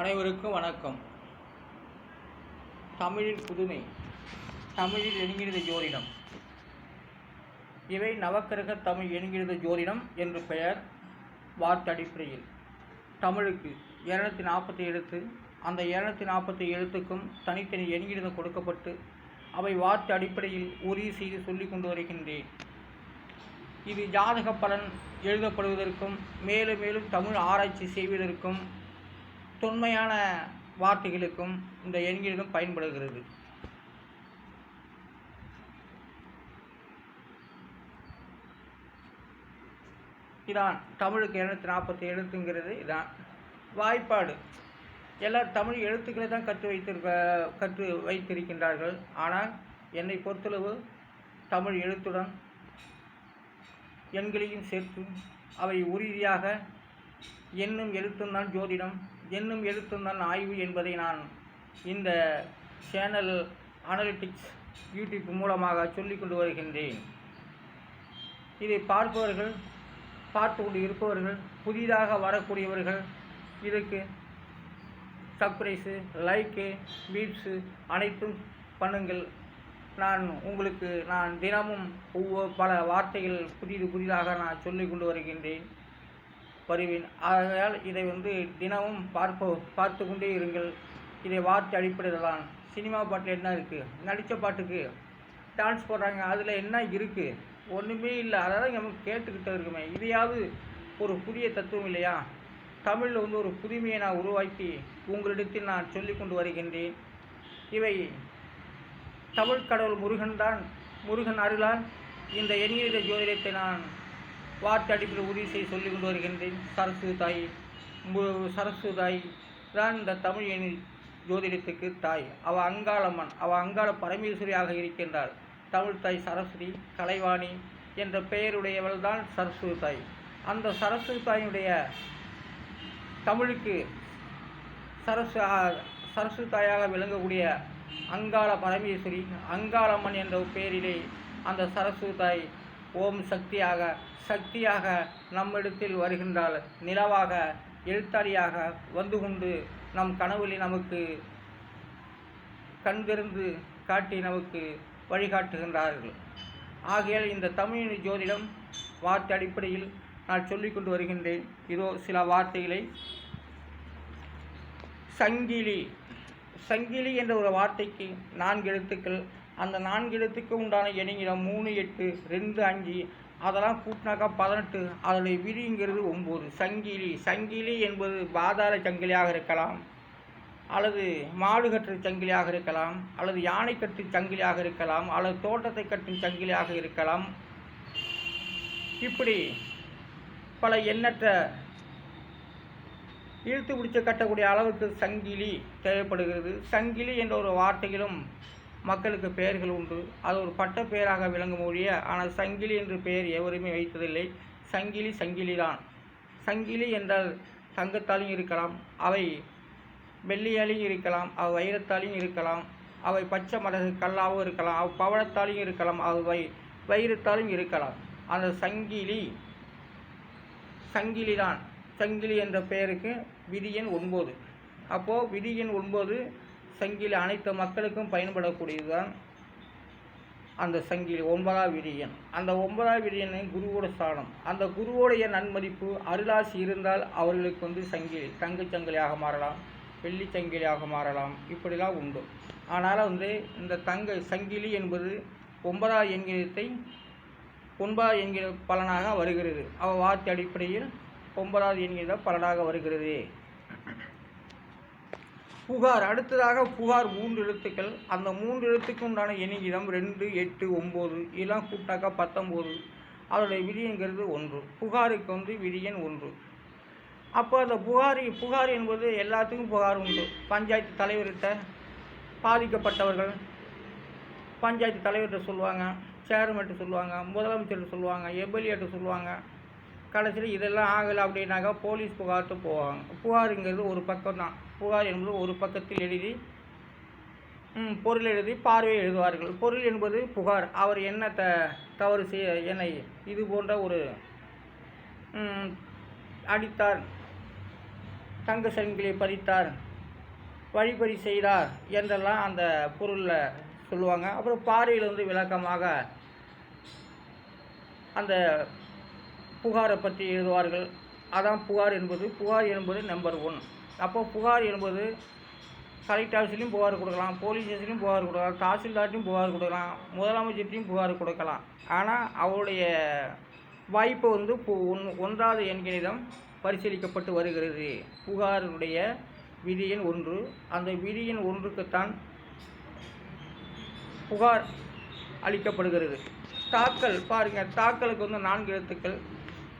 அனைவருக்கும் வணக்கம். தமிழின் புதுமை தமிழில் என்கிறது ஜோதிடம். இவை நவக்கிரக தமிழ் என்கிறது ஜோதிடம் என்று பெயர் வார்த்தடிப்படையில். தமிழுக்கு இரநூத்தி நாற்பத்தி எழுத்து அந்த இரநூத்தி நாற்பத்தி எழுத்துக்கும் தனித்தனி எண்கிருதம் கொடுக்கப்பட்டு அவை வார்த்தை அடிப்படையில் உறுதி செய்து சொல்லிக் கொண்டு வருகின்றேன். இது ஜாதக பலன் எழுதப்படுவதற்கும் மேலும் மேலும் தமிழ் ஆராய்ச்சி செய்வதற்கும் தொன்மையான வார்த்தைகளுக்கும் இந்த எண்களுக்கும் பயன்படுகிறது. இதான் தமிழுக்கு இரநூத்தி நாற்பத்தி எழுத்துங்கிறது. இதான் வாய்ப்பாடு. எல்லார் தமிழ் எழுத்துக்களை தான் கற்று வைத்திருக்க கற்று வைத்திருக்கின்றார்கள். ஆனால் என்னை பொறுத்தளவு தமிழ் எழுத்துடன் எண்களையும் சேர்த்து அவை உறுதியாக எண்ணும் எழுத்தும்தான் ஜோதிடம். எண்ணும் எழுத்தும்தான் ஆய்வு என்பதை நான் இந்த சேனல் அனலிட்டிக்ஸ் யூடியூப் மூலமாக சொல்லிக் கொண்டு வருகின்றேன். இதை பார்ப்பவர்கள் பார்த்து கொண்டு இருப்பவர்கள் புதிதாக வரக்கூடியவர்கள் இதுக்கு சப்ரைஸு லைக்கு பீப்ஸு அனைத்தும் பண்ணுங்கள். நான் உங்களுக்கு நான் தினமும் ஒவ்வொரு பல வார்த்தைகள் புதிது புதிதாக நான் சொல்லிக் கொண்டு வருகின்றேன். வருவேன் ஆகையால் இதை வந்து தினமும் பார்ப்போ பார்த்து கொண்டே இருங்கள். இதை வார்த்தை அடிப்படையில் தான் சினிமா பாட்டில் என்ன இருக்குது நடித்த பாட்டுக்கு டான்ஸ் போடுறாங்க. அதில் என்ன இருக்குது ஒன்றுமே இல்லை. அதாவது நம்ம கேட்டுக்கிட்டு இருக்குமே. இதையாவது ஒரு புதிய தத்துவம் இல்லையா? தமிழில் வந்து ஒரு புதுமையை நான் உருவாக்கி உங்களிடத்தில் நான் சொல்லிக் கொண்டு வருகின்றேன். இவை தமிழ் கடவுள் முருகன் தான் முருகன் அருளால் இந்த எண்ணித ஜோதிடத்தை நான் வார்த்தை அடிப்பில் உறுதி சொல்லிக் கொண்டு வருகின்றேன். சரஸ்வதி தாய் சரஸ்வதி தாய் தான் இந்த தமிழ் எண்ணி ஜோதிடத்துக்கு தாய். அவ அங்காளம்மன் அவ அங்காள பரமேஸ்வரியாக இருக்கின்றாள். தமிழ் தாய் சரஸ்வதி கலைவாணி என்ற பெயருடையவள் தான் சரஸ்வதி தாய். அந்த சரஸ்வதி தாயினுடைய தமிழுக்கு சரஸ்வ சரஸ்வதி தாயாக விளங்கக்கூடிய அங்காள பரமேஸ்வரி அங்காளம்மன் என்ற பெயரிலே அந்த சரஸ்வதி தாய் ஓம் சக்தியாக சக்தியாக நம்மிடத்தில் வருகின்றால் நிலவாக எழுத்தாளியாக வந்து கொண்டு நம் கனவுளி நமக்கு கண்திருந்து காட்டி நமக்கு வழிகாட்டுகின்றார்கள். ஆகையால் இந்த தமிழ் ஜோதிடம் வார்த்தை அடிப்படையில் நான் சொல்லிக் கொண்டு வருகின்றேன். இதோ சில வார்த்தைகளை. சங்கிலி சங்கிலி என்ற ஒரு வார்த்தைக்கு நான்கு எழுத்துக்கள் அந்த நான்கு இடத்துக்கு உண்டான எண்ணிடம் மூணு எட்டு ரெண்டு அஞ்சு அதெல்லாம் கூட்டினாக்கா பதினெட்டு அதனுடைய விதிங்கிறது ஒம்பது. சங்கிலி. சங்கிலி என்பது பாதாள சங்கிலியாக இருக்கலாம் அல்லது மாடு கட்டுற சங்கிலியாக இருக்கலாம் அல்லது யானை கட்டு சங்கிலியாக இருக்கலாம் அல்லது தோட்டத்தை கட்டும் சங்கிலியாக இருக்கலாம். இப்படி பல எண்ணற்ற இழுத்து பிடிச்சு கட்டக்கூடிய அளவுக்கு சங்கிலி தேவைப்படுகிறது. சங்கிலி என்ற ஒரு வார்த்தையிலும் மக்களுக்கு பெயர்கள் உண்டு. அது ஒரு பட்ட பெயராக விளங்கும் ஒழிய ஆனால் சங்கிலி என்று பெயர் எவருமே வைத்ததில்லை. சங்கிலி சங்கிலி தான் சங்கிலி என்றால் தங்கத்தாலையும் இருக்கலாம் அவை வெள்ளியாலையும் இருக்கலாம் அவை வைரத்தாலையும் இருக்கலாம் அவை பச்சை மடகு கல்லாகவும் இருக்கலாம் அவை பவழத்தாலையும் இருக்கலாம் அவை வை வைரத்தாலும் இருக்கலாம். அந்த சங்கிலி சங்கிலி தான் சங்கிலி என்ற பெயருக்கு விதியன் ஒன்பது. அப்போது விதியன் ஒன்பது சங்கிலி அனைத்து மக்களுக்கும் பயன்படக்கூடியதுதான் அந்த சங்கிலி ஒன்பதாம் விரியன். அந்த ஒன்பதாம் விரியனை குருவோட ஸ்தானம். அந்த குருவோடைய நன்மதிப்பு அருளாசி இருந்தால் அவர்களுக்கு வந்து சங்கிலி தங்கச் சங்கிலியாக மாறலாம் வெள்ளி சங்கிலியாக மாறலாம். இப்படிலாம் உண்டு. ஆனால் வந்து இந்த தங்க சங்கிலி என்பது ஒன்பதாம் எண்கிணத்தை ஒன்பதாம் என்கிற பலனாக வருகிறது. அவ வார்த்தை அடிப்படையில் ஒன்பதாவது என்கிற பலனாக வருகிறது. புகார் அடுத்ததாக புகார் மூன்று எழுத்துக்கள். அந்த மூன்று எழுத்துக்கு உண்டான எண்ணிடம் ரெண்டு எட்டு ஒம்பது இதெல்லாம் கூட்டாக்கா பத்தொம்போது. அதோடைய விதிங்கிறது ஒன்று. புகாருக்கு வந்து விதியன் ஒன்று. அப்போ அந்த புகார் புகார் என்பது எல்லாத்துக்கும் புகார் உண்டு. பஞ்சாயத்து தலைவர்கிட்ட பாதிக்கப்பட்டவர்கள் பஞ்சாயத்து தலைவர்கிட்ட சொல்லுவாங்க சேர்மன்ட்டு சொல்லுவாங்க முதலமைச்சர்கிட்ட சொல்லுவாங்க எம்எல்ஏட்ட சொல்லுவாங்க. கடைசியில் இதெல்லாம் ஆகலை அப்படின்னாக்கா போலீஸ் புகார்ட்டு போவாங்க. புகாருங்கிறது ஒரு பக்கம் தான் புகார் என்பது ஒரு பக்கத்தில் எழுதி பொருள் எழுதி பார்வை எழுதுவார்கள். பொருள் என்பது புகார். அவர் என்ன த தவறு செய்ய என்னை இது போன்ற ஒரு அடித்தார். தங்க சங்கிலியை பறித்தார் வழிபறி செய்தார் என்றெல்லாம் அந்த பொருளில் சொல்லுவாங்க. அப்புறம் பார்வையில் வந்து விளக்கமாக அந்த புகாரை பற்றி எழுதுவார்கள். அதான் புகார் என்பது புகார் என்பது நம்பர் ஒன் அப்போ புகார் என்பது கலெக்டர் ஆஃபீஸ்லையும் புகார் கொடுக்கலாம் போலீஸ் ஸ்டேஷன்லையும் புகார் கொடுக்கலாம் தாசில்தார்ட்டையும் புகார் கொடுக்கலாம் முதலமைச்சர்கிட்டையும் புகார் கொடுக்கலாம். ஆனால் அவருடைய வாய்ப்பு வந்து ஒன் ஒன்றாவது எண்கணிதம் பரிசீலிக்கப்பட்டு வருகிறது. புகாரினுடைய விதியின் ஒன்று. அந்த விதியின் ஒன்றுக்குத்தான் புகார் அளிக்கப்படுகிறது. தாக்கல் பாருங்கள் தாக்கலுக்கு வந்து நான்கு எழுத்துக்கள்.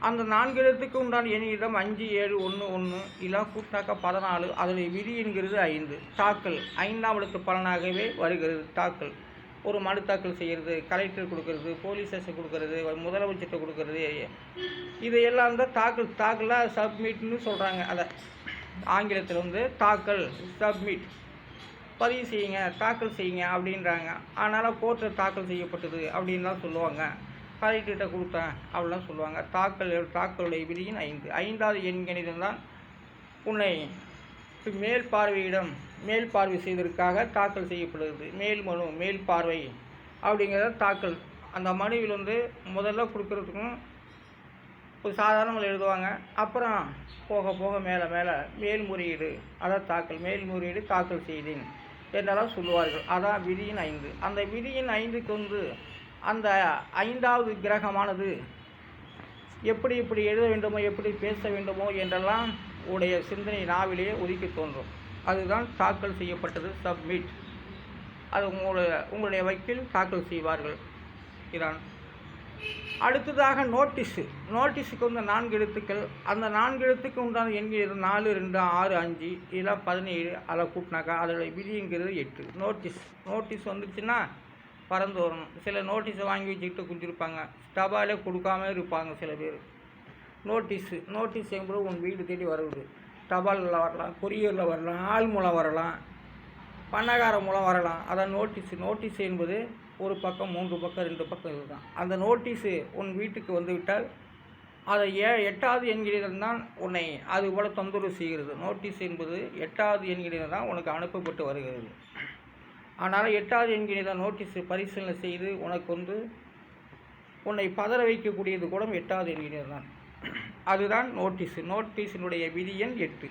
அந்த நான்கு எழுத்துக்கு உண்டான எண்ணிடம் அஞ்சு ஏழு ஒன்று ஒன்று இல்லை கூட்டாக்க பதினாலு அதனுடைய விதி என்கிறது ஐந்து. தாக்கல். ஐந்தாம் எழுத்து பலனாகவே வருகிறது. தாக்கல். ஒரு மனு தாக்கல் செய்கிறது கலெக்டர் கொடுக்கறது போலீஸ் ஸ்டேஷன் கொடுக்கறது முதலமைச்சர்கிட்ட கொடுக்கறது இதையெல்லாம் தான் தாக்கல். தாக்கலாக சப்மிட்னு சொல்கிறாங்க அதை ஆங்கிலத்தில் வந்து தாக்கல் சப்மிட் பதிவு செய்யுங்க தாக்கல் செய்யுங்க அப்படின்றாங்க. அதனால் கோர்ட்டில் தாக்கல் செய்யப்பட்டது அப்படின்லாம் சொல்லுவாங்க. கலெக்டர்கிட்ட கொடுத்தேன். அப்படிலாம் சொல்லுவாங்க. தாக்கல் தாக்கலுடைய விதியின் ஐந்து. ஐந்தாவது எண் தான் உன்னை மேல் பார்வையிடம் மேல் பார்வை செய்வதற்காக தாக்கல் செய்யப்படுகிறது. மேல் மனு மேல் பார்வை அப்படிங்கிறத தாக்கல். அந்த மனுவில் வந்து முதல்ல கொடுக்கறதுக்கும் ஒரு சாதாரணமாக எழுதுவாங்க. அப்புறம் போக போக மேலே மேலே மேல்முறையீடு அதான் தாக்கல் மேல்முறையீடு தாக்கல் செய்தேன். என்றெல்லாம் சொல்லுவார்கள். அதான் விதியின் ஐந்து. அந்த விதியின் ஐந்துக்கு வந்து அந்த ஐந்தாவது கிரகமானது எப்படி எப்படி எழுத வேண்டுமோ எப்படி பேச வேண்டுமோ என்றெல்லாம் உடைய சிந்தனை நாவிலேயே ஒதுக்கி தோன்றும். அதுதான் தாக்கல் செய்யப்பட்டது சப்மிட் அது உங்களுடைய உங்களுடைய வக்கீல் தாக்கல் செய்வார்கள். இதான். அடுத்ததாக நோட்டீஸு நோட்டீஸுக்கு வந்து நான்கு எழுத்துக்கள். அந்த நான்கு எழுத்துக்கு உண்டான எண்கிறது நாலு ரெண்டு ஆறு அஞ்சு இதெல்லாம் பதினேழு அதை கூட்டினாக்கா அதோடைய விதிங்கிறது எட்டு. நோட்டீஸ் நோட்டீஸ் வந்துச்சுன்னா பறந்து வரணும். சில நோட்டீஸை வாங்கி வச்சுக்கிட்டு குஞ்சிருப்பாங்க ஸ்டபாலே கொடுக்காம இருப்பாங்க சில பேர். நோட்டீஸு நோட்டீஸ் என்பது உன் வீடு தேடி வருது. ஸ்டபாலில் வரலாம் கொரியரில் வரலாம் ஆள் மூலம் வரலாம் பணக்கார மூலம் வரலாம். அதான் நோட்டீஸு நோட்டீஸ் என்பது ஒரு பக்கம் மூன்று பக்கம் ரெண்டு பக்கம் இதுதான். அந்த நோட்டீஸு உன் வீட்டுக்கு வந்துவிட்டால் அதை ஏ எட்டாவது என்கிறதன் தான் உன்னை அது போல் தொந்தரவு செய்கிறது. நோட்டீஸ் என்பது எட்டாவது என்கிறது தான் உனக்கு அனுப்பப்பட்டு வருகிறது. ஆனால் எட்டாவது என்கிற நோட்டீஸு பரிசீலனை செய்து உனக்கு வந்து உன்னை பதற வைக்கக்கூடியது கூட எட்டாவது என்கிறது தான். அதுதான் நோட்டீஸு. நோட்டீஸினுடைய விதி எண் எட்டு.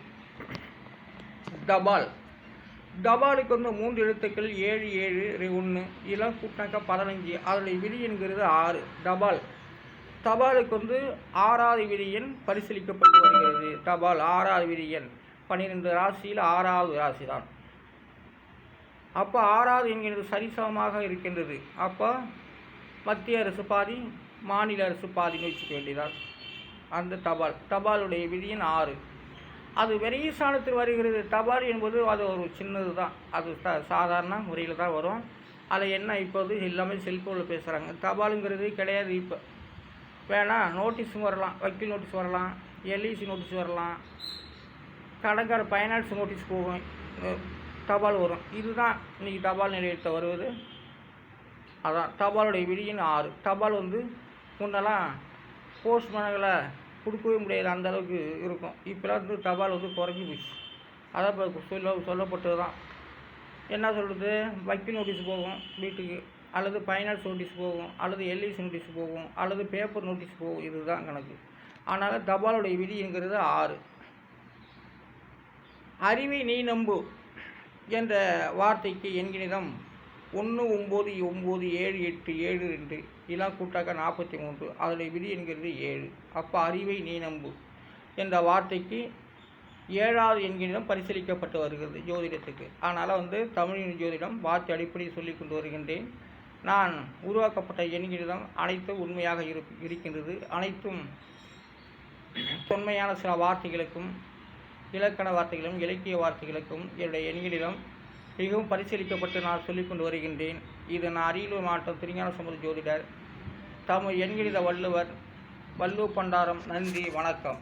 தபால் தபாலுக்கு வந்து மூன்று எழுத்துக்கள் ஏழு ஏழு ஒன்று இதெல்லாம் கூட்டினாக்கா பதினஞ்சு. அதனுடைய விதி என்கிறது ஆறு. தபால் தபாலுக்கு வந்து ஆறாவது விதி எண் பரிசீலிக்கப்பட்டு வருகிறது. தபால் ஆறாவது விதி எண். பன்னிரெண்டு ராசியில் ஆறாவது ராசி தான் அப்போ ஆறாவது என்கிறது சரிசமமாக இருக்கின்றது. அப்போ மத்திய அரசு பாதி மாநில அரசு பாதின்னு வச்சுக்க வேண்டியதால் அந்த தபால் தபாலுடைய விதியின் ஆறு. அது வெறியசானத்தில் வருகிறது. தபால் என்பது அது ஒரு சின்னது தான் அது த சாதாரண முறையில் தான் வரும். அதை என்ன இப்போது? எல்லாமே செல்ஃபோனில் பேசுகிறாங்க தபாலுங்கிறது கிடையாது இப்போ. வேணால் நோட்டீஸும் வரலாம். வக்கீல் நோட்டீஸ் வரலாம். எல்இசி நோட்டீஸ் வரலாம். கடைக்கார ஃபைனான்ஸ் நோட்டீஸ் போகும். தபால் வரும். இதுதான் இன்றைக்கி தபால் நிலையத்தில் வருவது. அதான் தபாலுடைய விதியின் ஆறு. தபால் வந்து முன்னெல்லாம் போஸ்ட்மேன்களை கொடுக்கவே முடியாது. அந்த அளவுக்கு இருக்கும். இப்போலாம் வந்து தபால் வந்து குறைஞ்சி போச்சு. அதான் இப்போ சொல்ல சொல்லப்பட்டது தான் என்ன சொல்கிறது வக்கீல் நோட்டீஸ் போகும் வீட்டுக்கு. அல்லது ஃபைனான்ஸ் நோட்டீஸ் போகும். அல்லது எல்ஐசி நோட்டீஸ் போகும். அல்லது பேப்பர் நோட்டீஸ் போகும். இதுதான் கணக்கு. ஆனால் தபாலுடைய விதிங்கிறது ஆறு. அறிவை நீ நம்பு. என்ற வார்த்தைக்கு எண்கிணிதம் ஒன்று ஒம்பது ஒம்பது ஏழு எட்டு ஏழு ரெண்டு இதெல்லாம் கூட்டாக்க நாற்பத்தி மூன்று அதனுடைய விதி என்கிறது ஏழு. அப்போ அறிவை நீ நம்பு என்ற வார்த்தைக்கு ஏழாவது எண்கிணிதம் பரிசீலிக்கப்பட்டு வருகிறது ஜோதிடத்துக்கு. அதனால் வந்து தமிழின் ஜோதிடம் வார்த்தை அடிப்படையில் சொல்லி கொண்டு வருகின்றேன். நான் உருவாக்கப்பட்ட எண்கிணிதம் அனைத்தும் உண்மையாக இருக்கின்றது. அனைத்தும் தொன்மையான சில வார்த்தைகளுக்கும் இலக்கண வார்த்தைகளும் இலக்கிய வார்த்தைகளுக்கும் என்னுடைய எண்களிலும் மிகவும் பரிசீலிக்கப்பட்டு நான் சொல்லிக்கொண்டு வருகின்றேன். இது நான் அரியலூர் மாவட்டம் திருஞான சமுத ஜோதிடர். தமிழ் எண்கிழித வள்ளுவர் வள்ளுவ பண்டாரம் நன்றி வணக்கம்.